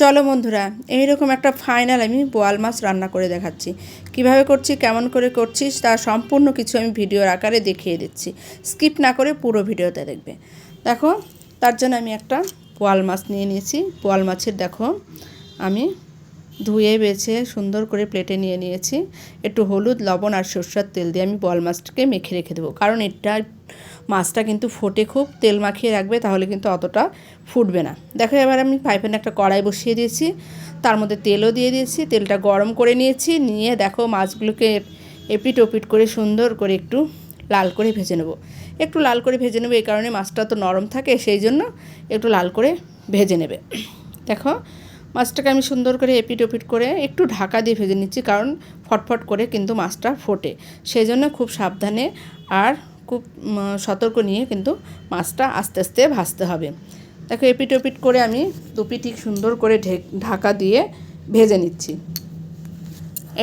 চলো বন্ধুরা, এইরকম একটা ফাইনাল আমি বোয়াল মাছ রান্না করে দেখাচ্ছি। কীভাবে করছি, কেমন করে করছিস তা সম্পূর্ণ কিছু আমি ভিডিওর আকারে দেখিয়ে দিচ্ছি। স্কিপ না করে পুরো ভিডিওতে দেখবে। দেখো, তার জন্য আমি একটা বোয়াল মাছ নিয়ে নিয়েছি। বোয়াল মাছের, দেখো, আমি ধুয়ে, বেছে, সুন্দর করে প্লেটে নিয়ে নিয়েছি। একটু হলুদ, লবণ আর সর্ষের তেল দিয়ে আমি বোয়াল মাছটাকে মেখে রেখে দেবো। কারণ এটা মাছটা কিন্তু ফোটে খুব, তেল মাখিয়ে রাখবে তাহলে কিন্তু অতটা ফুটবে না। দেখো এবার আমি পাইপেনে একটা কড়াই বসিয়ে দিয়েছি, তার মধ্যে তেলও দিয়ে দিয়েছি, তেলটা গরম করে নিয়েছি, নিয়ে দেখো মাছগুলোকে এপিট ওপিট করে সুন্দর করে একটু লাল করে ভেজে নেব। একটু লাল করে ভেজে নেব, এই কারণে মাছটা তো নরম থাকে, সেই জন্য একটু লাল করে ভেজে নেবে। দেখো মাছটাকে আমি সুন্দর করে এপিট ওপিট করে একটু ঢাকা দিয়ে ভেজে নিচ্ছি, কারণ ফটফট করে কিন্তু মাছটা ফোটে, সেই জন্য খুব সাবধানে আর খুব সতর্ক নিয়ে কিন্তু মাছটা আস্তে আস্তে ভাজতে হবে। দেখো, এপিট ওপিট করে আমি দুপিটি সুন্দর করে ঢাকা দিয়ে ভেজে নিচ্ছি।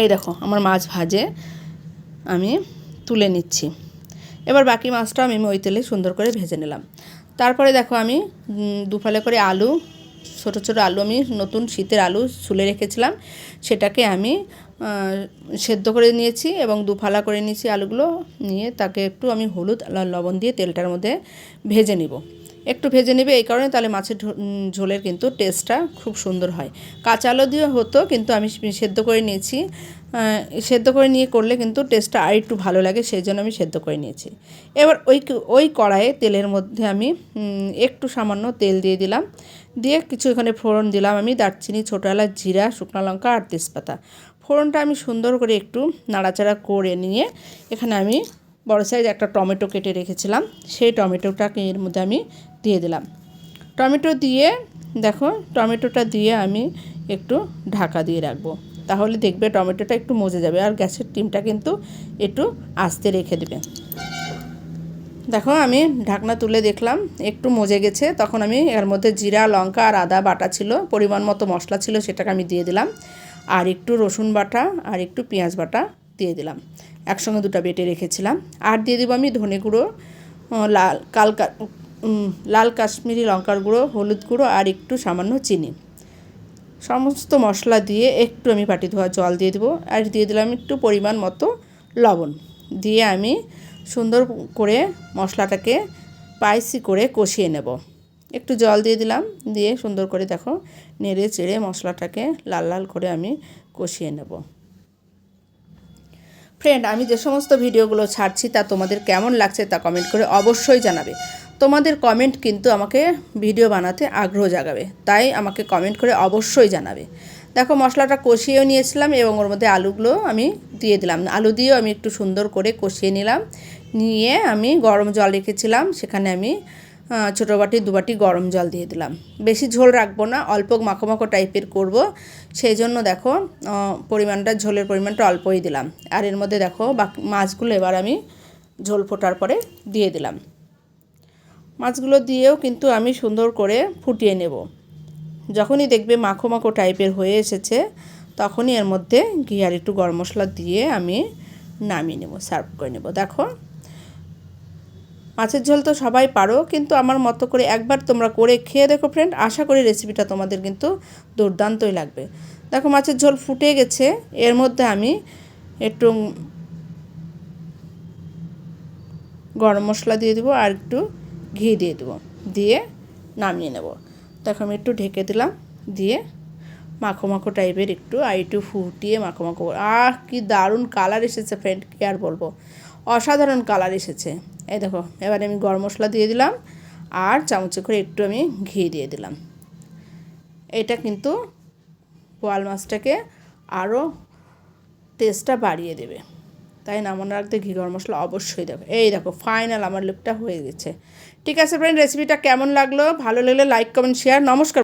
এই দেখো, আমার মাছ ভাজে আমি তুলে নিচ্ছি। এবার বাকি মাছটা আমি ওই তেলে সুন্দর করে ভেজে নিলাম। তারপরে দেখো আমি দুফালে করে আলু ছোটো ছোটো আলু আমি নতুন শীতের আলু ছুলে রেখেছিলাম। সেটাকে আমি সেদ্ধ করে নিয়েছি এবং দুফালা করে নিয়েছি আলুগুলো। নিয়ে তাকে একটু আমি হলুদ লবণ দিয়ে তেলটার মধ্যে ভেজে নিব। একটু ভেজে নেবে, এই কারণে তাহলে মাছের ঝোলের কিন্তু টেস্টটা খুব সুন্দর হয়। কাঁচা আলু দিয়ে হতো, কিন্তু আমি সেদ্ধ করে নিয়েছি। সেদ্ধ করে নিয়ে করলে কিন্তু টেস্টটা আর একটু ভালো লাগে, সেই জন্য আমি সেদ্ধ করে নিয়েছি। এবার ওই ওই কড়াইয়ে তেলের মধ্যে আমি একটু সামান্য তেল দিয়ে দিলাম। দিয়ে কিছু এখানে ফোড়ন দিলাম আমি, দারচিনি, ছোটো এলাচ, জিরা, শুকনো লঙ্কা আর তেজপাতা। ফোড়নটা আমি সুন্দর করে একটু নাড়াচাড়া করে নিয়ে এখানে আমি বড় সাইজ একটা টমেটো কেটে রেখেছিলাম। সেই টমেটোটাকে এর মধ্যে আমি দিয়ে দিলাম। টমেটো দিয়ে, দেখো, টমেটোটা দিয়ে আমি একটু ঢাকা দিয়ে রাখব। তাহলে দেখবে টমেটোটা একটু মজে যাবে আর গ্যাসের টিমটা কিন্তু একটু আস্তে রেখে দেবে। দেখো, আমি ঢাকনা তুলে দেখলাম, একটু মজে গেছে। তখন আমি এর মধ্যে জিরা, লঙ্কা আর আদা বাটা ছিল, পরিমাণ মতো মশলা ছিল সেটাকে আমি দিয়ে দিলাম। আর একটু রসুন বাটা আর একটু পেঁয়াজ বাটা দিয়ে দিলাম। একসঙ্গে দুটো বেটে রেখেছিলাম। আর দিয়ে দেবো আমি ধনে গুঁড়ো লাল, কালকা লাল কাশ্মীরি লঙ্কার গুঁড়ো, হলুদ গুঁড়ো আর একটু সামান্য চিনি। সমস্ত মশলা দিয়ে একটু আমি পাটি ধোয়া জল দিয়ে দেবো আর দিয়ে দিলাম একটু পরিমাণ মতো লবণ। দিয়ে আমি সুন্দর করে মশলাটাকে স্পাইসি করে কষিয়ে নেব। একটু জল দিয়ে দিলাম, দিয়ে সুন্দর করে দেখো নেড়ে চেড়ে মশলাটাকে লাল লাল করে আমি কষিয়ে নেব। ফ্রেন্ড আমি যে সমস্ত ভিডিওগুলো ছাড়ছি তা তোমাদের কেমন লাগছে তা কমেন্ট করে অবশ্যই জানাবে। তোমাদের কমেন্ট কিন্তু আমাকে ভিডিও বানাতে আগ্রহ জাগাবে। তাই আমাকে কমেন্ট করে অবশ্যই জানাবে। দেখো, মশলাটা কষিয়েও নিয়েছিলাম এবং ওর মধ্যে আলুগুলো আমি দিয়ে দিলাম। আলু দিয়েও আমি একটু সুন্দর করে কষিয়ে নিলাম। নিয়ে আমি গরম জল রেখেছিলাম। সেখানে আমি ছোটো বাটি, দু বাটি গরম জল দিয়ে দিলাম। বেশি ঝোল রাখব না, অল্প মাখো টাইপের করব। সেই জন্য দেখো পরিমাণটা, ঝোলের পরিমাণটা অল্পই দিলাম। আর এর মধ্যে দেখো, বাকি, মাছগুলো এবার আমি ঝোল ফোটার পরে দিয়ে দিলাম। মাছগুলো দিয়েও কিন্তু আমি সুন্দর করে ফুটিয়ে নেব। যখনই দেখবে মাখো মাখো টাইপের হয়ে এসেছে, তখনই এর মধ্যে ঘি আর একটু গরম মশলা দিয়ে আমি নামিয়ে নেব সার্ভ করে নেব। দেখো, মাছের ঝোল তো সবাই পারো, কিন্তু আমার মতো করে একবার তোমরা করে খেয়ে দেখো ফ্রেন্ড আশা করি রেসিপিটা তোমাদের কিন্তু দুর্দান্তই লাগবে। দেখো, মাছের ঝোল ফুটে গেছে, এর মধ্যে আমি একটু গরম মশলা দিয়ে দেবো আর একটু ঘি দিয়ে দেবো, দিয়ে নামিয়ে নেব। তখন আমি একটু ঢেকে দিলাম, দিয়ে মাখো মাখো টাইপের একটু আর একটু ফুটিয়ে মাখো মাখো আহ, কি দারুণ কালার এসেছে ফ্রেন্ড কি আর বলব? অসাধারণ কালার এসেছে। এই দেখো, এবারে আমি গরম মশলা দিয়ে দিলাম আর চামচে করে একটু আমি ঘি দিয়ে দিলাম। এটা কিন্তু পোয়াল মাছটাকে আরও টেস্টটা বাড়িয়ে দেবে। তাই নামানো রাখতে ঘি, গরম মশলা অবশ্যই দেবে। এই দেখো ফাইনাল আমার লুকটা হয়ে গেছে। ঠিক আছে ফ্রেন্ড রেসিপিটা কেমন লাগল? ভালো লাগলে লাইক কমেন্ট শেয়ার নমস্কার।